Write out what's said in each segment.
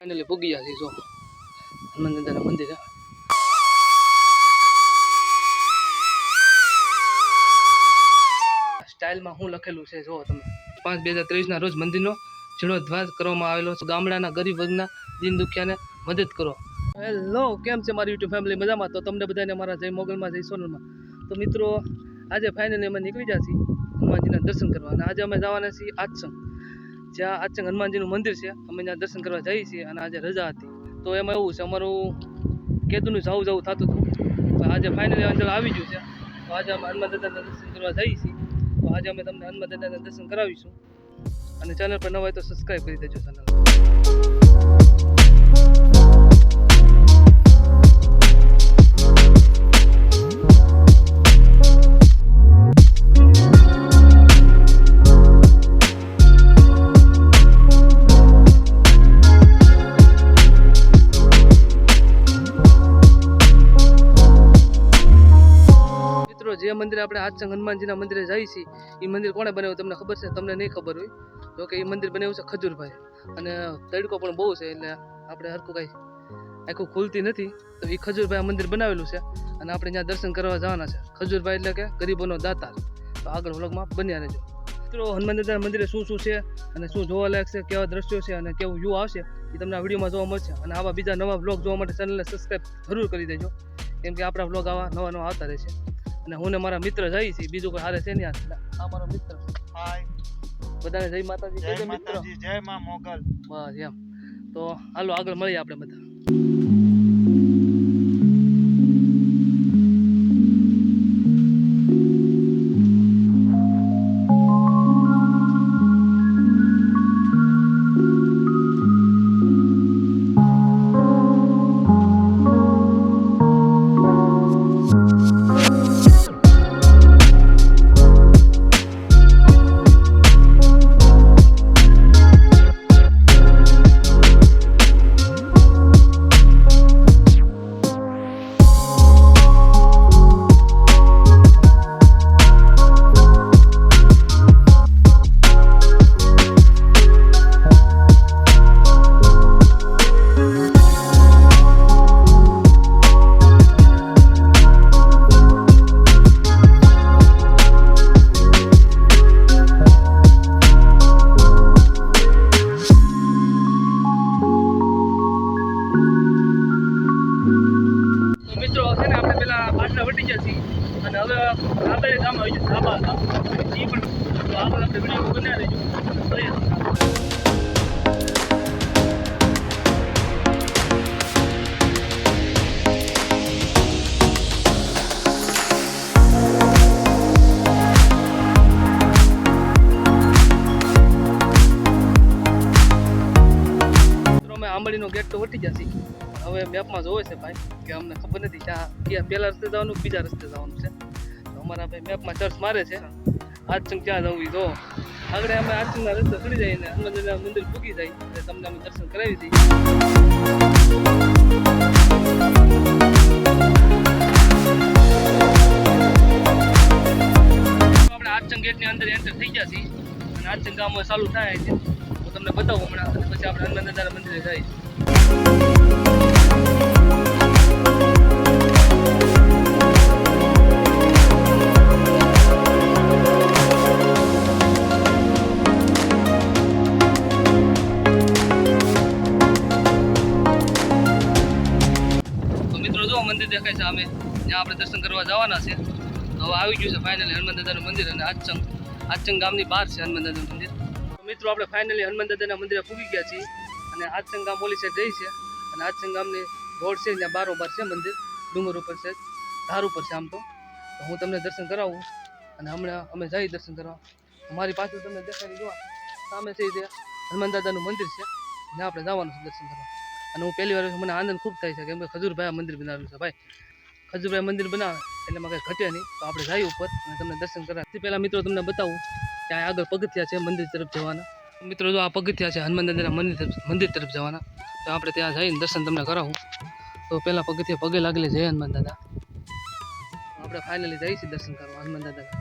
Finally પૂગી ગયા છે જો. હનુમાન દાદાના મંદિરે સ્ટાઇલમાં શું લખેલું છે, જો તમે. પાંચ બે હજાર ત્રેવીસના રોજ મંદિરનો જીર્ણોદ્ધાર કરવામાં આવેલો છે. ગામડાના ગરીબ વર્ગના દિન દુખિયાને મદદ કરો. હેલો કેમ છે મારી યુટ્યુબ ફેમિલી મજામાં? તો તમને બધાને મારા જય મોગલમાં, જય સોનલમાં. તો મિત્રો, આજે ફાઇનલી અમે નીકળી ગયા છીએ હનુમાનજીના દર્શન કરવા. અને આજે અમે જવાના છીએ આચસંગ જ્યાં આચંગ હનુમાનજીનું મંદિર છે, અમે ત્યાં દર્શન કરવા જઈએ છીએ અને આજે રજા હતી. તો એમાં એવું છે, અમારું કેતુનું જવું જવું થતું હતું. પણ આજે ફાઇનલી અંજળ આવી ગયું છે. તો આજે અમે હનુમાન દાદાના દર્શન કરવા જઈએ છીએ. તો આજે અમે તમને હનુમાન દાદાના દર્શન કરાવીશું. અને ચેનલ પર ન હોય તો સબસ્ક્રાઈબ કરી દેજો ચેનલ મંદિરે આપણે આચંગ હનુમાનજીના મંદિરે જઈએ છીએ એ મંદિર કોણે બનાવ્યું તમને ખબર છે? તમને નહીં ખબર હોય, તો કે એ મંદિર બનાવ્યું છે ખજૂરભાઈ. અને તડકો પણ બહુ છે, એટલે આપણે હરખું કાંઈ આખું ખુલતી નથી, તો એ ખજૂરભાઈ મંદિર બનાવેલું છે અને આપણે ત્યાં દર્શન કરવા જવાના છે. ખજૂરભાઈ એટલે કે ગરીબોનો દાતા તો આગળ વ્લોગમાં બન્યા રહેજો. મિત્રો, હનુમાન દાદાના મંદિરે શું શું છે અને શું જોવા લાયક છે, કેવા દ્રશ્યો છે અને કેવું વ્યૂ આવશે એ તમને આ વિડીયોમાં જોવા મળશે. અને આવા બીજા નવા વ્લોગ જોવા માટે ચેનલને સબસ્ક્રાઈબ જરૂર કરી દેજો. કેમ કે આપણા વ્લોગ આવા નવા નવા આવતા રહેશે અને હું ને મારા મિત્ર જઈ છીએ. બીજું કોઈ હારે છે નહીં આ મારો મિત્ર. હાય બધાને જય માતાજી. જય માતાજી જય માં મોગલ. બસ એમ. તો હાલો આગળ મળીએ આપણે બધા. અને હવે આવી જશે ગામ એ પણ આપણે આંબળીનો ગેટ તો વટી જશે હવે મેપમાં જોવે છે ભાઈ કે અમને ખબર નથી ક્યાં, પહેલા રસ્તે જવાનું બીજા રસ્તે જવાનું છે. અમારા ભાઈ મેપમાં ચર્ચ મારે છે. આજચંગ ક્યાં જવું તો. આગળ અમે આચંગના રસ્તે ચડી જઈએ ને હનુમાનજીના મંદિર પૂકી જાય. એટલે તમને અમે દર્શન કરાવી દઈએ. આપણે આચંગ ગેટની અંદર એન્ટર થઈ ગયા છીએ. અને આચંગ ગામ ચાલુ થાય છે. તો તમને બતાવું હમણાં. પછી આપણે હનુમાન દાદાના મંદિરે જઈએ. દેખાય છે અમે જ્યાં આપણે દર્શન કરવા જવાના છે. તો હવે આવી ગયું છે ફાઇનલી હનુમાન દાદાનું મંદિર અને આચંગ. આચંગ ગામની બહાર છે હનુમાન દાદાનું મંદિર. તો મિત્રો, આપણે ફાઇનલી હનુમાન દાદાના મંદિરે પૂગી ગયા છીએ અને આચંગ ગામ પોલીસે જઈ છે અને આચંગ ગામની રોડ છે, ત્યાં બારોબાર છે મંદિર. ડુંગર ઉપર છે, ધાર ઉપર છે આમ તો. હું તમને દર્શન કરાવું અને હમણાં અમે જઈ દર્શન કરવા. મારી પાછળ તમને દેખાડી જોવા સામે છે તે હનુમાન દાદાનું મંદિર છે. ત્યાં આપણે જવાનું છે દર્શન કરવા. અને હું પહેલી વાર મને આનંદ ખૂબ થાય છે કેમ કે ખજૂરભાઈ મંદિર બનાવ્યું છે. ભાઈ, ખજૂરભાઈ મંદિર બનાવે, એટલે મારે કંઈ ઘટે નહીં. તો આપણે જઈએ ઉપર અને તમને દર્શન કરાવે પહેલાં મિત્રો તમને બતાવું કે આ આગળ પગથિયા છે મંદિર તરફ જવાના. મિત્રો, જો આ પગથિયા છે હનુમાન દાદાના મંદિર મંદિર તરફ જવાના, તો આપણે ત્યાં જઈને દર્શન તમને કરાવું. તો પહેલાં પગથિયા પગે લાગેલી જય હનુમાન દાદા. આપણે ફાઇનલી જઈએ છીએ દર્શન કરવા હનુમાન દાદાના.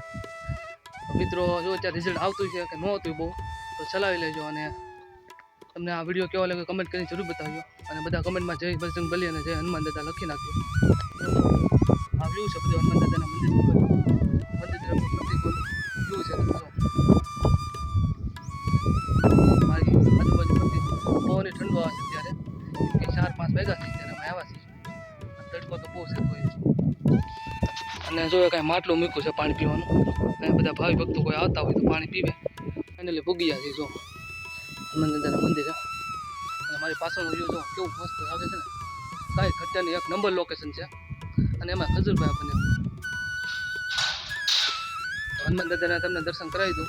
તો મિત્રો, જો અત્યારે રિઝલ્ટ આવતું છે કે ન આવતું બહુ, તો ચલાવી લેજો અને તમને આ વીડિયો કેવો લાગ્યો કમેન્ટ કરીને જરૂર બતાવજો. અને બધા કમેન્ટમાં જય બજરંગ બલી અને જય હનુમાન દાદા લખી નાખજો. આ વ્યૂ છે બધું હનુમાન દાદાના મંદિર મંદિર વ્યૂ છે છે ત્યારે ચાર પાંચ વાગ્યા છે આવ્યા છીએ. બહુ છે અને જો કાંઈ માટલું મૂક્યું છે પાણી પીવાનું. અને બધા ભાવિ ભક્તો કોઈ આવતા હોય તો પાણી પીવે. ફાઇનલી ભૂગી જાય જો. હનુમાન દાદાના મંદિરે. મારી પાછળનું વ્યૂ જો કેવું મસ્ત આવે છે ને? કાંઈ ઘટ્યાની એક નંબર લોકેશન છે. અને એમાં ખજૂરભાઈ આપણને હનુમાન દાદાના તમને દર્શન કરાવી દઉં.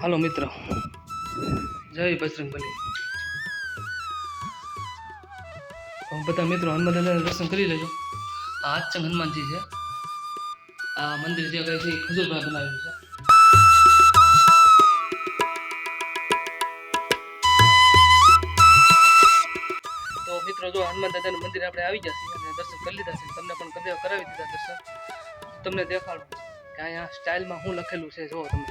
હાલો મિત્ર. જય બજરંગ બલી. તો બધા મિત્રો હનુમાન દાદાના દર્શન કરી લેજો. આ આચંગ હનુમાનજી છે. આ મંદિર જે કઈ છે ખજૂરભાઈ બનાવેલું છે. તો હનુમાન દાદાનું મંદિર આપણે આવી ગયા અને દર્શન કરી લીધા છે. તમને પણ કદી કરાવી દીધા દર્શન. તમને દેખાડું કે અહીંયા સ્ટાઇલમાં શું લખેલું છે. જો તમે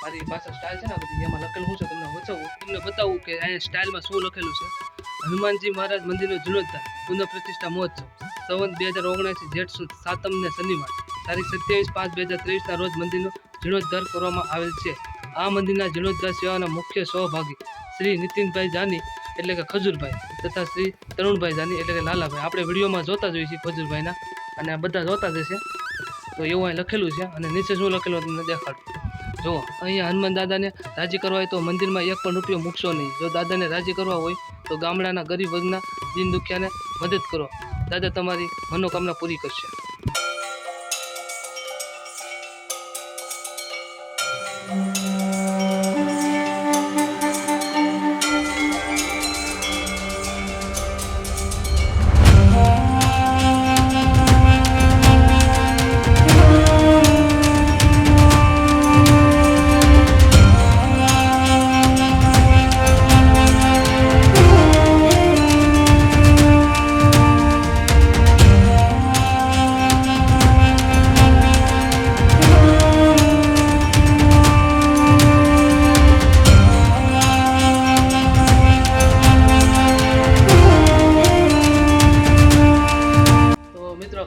મારી પાસે સ્ટાઇલ છે ને બધી, એમાં લખેલું શું છે તમને વચાવું તમને બતાવું કે અહીંયા સ્ટાઇલમાં શું લખેલું છે. હનુમાનજી મહારાજ મંદિરનો જીર્ણોદ્ધાર પુનઃ પ્રતિષ્ઠા મહોત્સવ સંવંત બે હજાર ઓગણસી જેઠ સુદ, સાતમ ને શનિવાર, તારીખ સત્યાવીસ પાંચ બે હજાર ત્રેવીસના રોજ મંદિરનો જીર્ણોદ્ધાર કરવામાં આવેલ છે. આ મંદિરના જીર્ણોદ્ધાર સેવાના મુખ્ય સહભાગી શ્રી નીતિનભાઈ જાની એટલે કે ખજૂરભાઈ તથા શ્રી તરુણભાઈ જાની એટલે કે લાલાભાઈ. આપણે વિડીયોમાં જોતા જ જોઈએ છીએ ખજૂરભાઈના, અને બધા જોતા જ હશે. તો એવું અહીં લખેલું છે, અને નીચે શું લખેલું તમને દેખાડું. જો અહીંયા હનુમાન દાદાને રાજી કરવા હોય તો મંદિરમાં એક પણ રૂપિયો મૂકશો નહીં. જો દાદાને રાજી કરવા હોય તો ગામડાના ગરીબ વર્ગના દીન દુખિયાને મદદ કરો. દાદા તમારી મનોકામના પૂરી કરશે.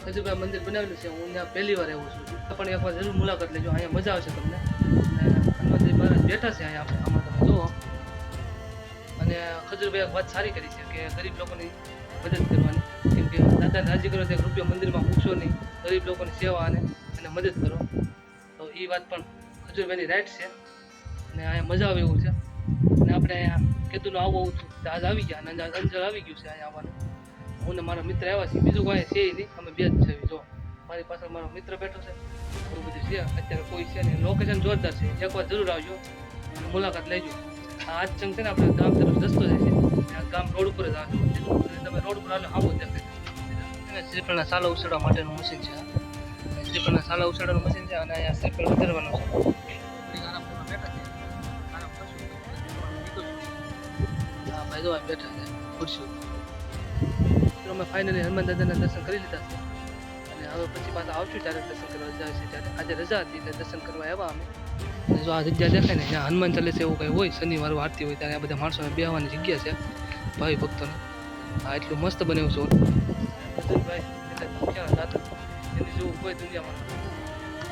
ખજુભાઈ મંદિર બનાવેલું છે, હું ત્યાં પહેલી વાર આવું છું. પણ એકવાર જરૂર મુલાકાત લેજો, અહીંયા મજા આવશે તમને. હનુમાનજી મહારાજ બેઠા છે અહીંયા આમાં તમે જુઓ. અને ખજુરભાઈ એક વાત સારી કરી છે કે ગરીબ લોકોની મદદ કરવાની. કેમ કે દાદા રાજી કરો ત્યાં રૂપિયા મંદિરમાં મૂકશો નહીં. ગરીબ લોકોની સેવા અને અને મદદ કરો. તો એ વાત પણ ખજૂરભાઈની રાઈટ છે. અને અહીંયા મજા આવે એવું છે. અને આપણે અહીંયા કેતુનું આવું છું તો આજ આવી ગયા અને અંજળ આવી ગયું છે અહીંયા આવવાનું. હું મારો મિત્ર આવ્યા છે બીજું કોઈ છે નહીં. અમે બે જ છે. જો, મારી પાછળ મારો મિત્ર બેઠો છે. એવું બધું છે. અત્યારે કોઈ છે નહીં. લોકેશન જોરદાર છે. એકવાર જરૂર આવજો અને મુલાકાત લેજો. આ આજ ચંગ છે ને, આપણે ગામ તરફ રસ્તો જાય છે. આ ગામ રોડ ઉપર જ આવે તમે રોડ ઉપર આવો આવો દેખાય શ્રીફળના સાલા ઉછેડવા માટેનું મશીન છે. શ્રીફળના સાલા ઉછેડવાનું મશીન છે અને અહીંયા શ્રીફળ વધારવાનું છે. બેઠા છે. ખુરશી ઉપર. અમે ફાઇનલી હનુમાન દાદાના દર્શન કરી લીધા છે. અને હવે પછી પાછા આવશું ત્યારે દર્શન કરવા જાય છે, ત્યારે આજે રજા હતી એટલે દર્શન કરવા આવ્યા અમે. જો આ જગ્યા દેખાય ને, જ્યાં હનુમાન ચાલીસા એવું કંઈ હોય શનિવાર આરતી હોય, ત્યારે આ બધા માણસોને બેહવાની જગ્યા છે ભાઈ ભક્તોને. આ એટલું મસ્ત બન્યું છે. ખજૂરભાઈ એટલે એની જેવું કોઈ દુનિયામાં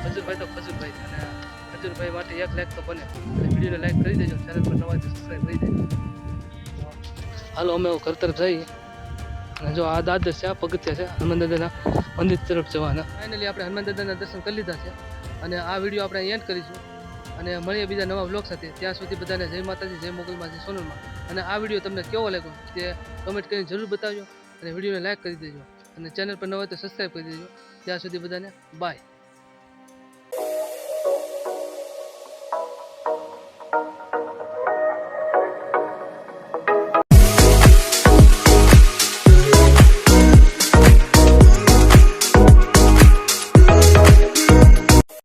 ખજુરભાઈ તો ખજૂરભાઈ છે, અને ખજૂરભાઈ માટે એક લાઈક તો બને. અને વિડીયોને લાઈક કરી દેજો ચેનલ પર નવા સબસ્ક્રાઈબ કરી દેજો. હાલો, અમે કરતર તરફ જઈએ. જો આ દાદર છે, આ પગથિયા છે, હનુમાન દાદાના મંદિર તરફ જવાના. ફાઇનલી આપણે હનુમાન દાદાના દર્શન કરી લીધા છે. અને આ વીડિયો આપણે એન્ડ કરીશું. અને મળીએ બીજા નવા બ્લોગ સાથે. ત્યાં સુધી બધાને જય માતાજી, જય મોગલમાં, જય સોનલમાં. અને આ વીડિયો તમને કેવો લાગ્યો તે કમેન્ટ કરીને જરૂર બતાવજો. અને વિડીયોને લાઇક કરી દેજો. અને ચેનલ પર ન હોય તો સબસ્ક્રાઈબ કરી દેજો. ત્યાં સુધી બધાને બાય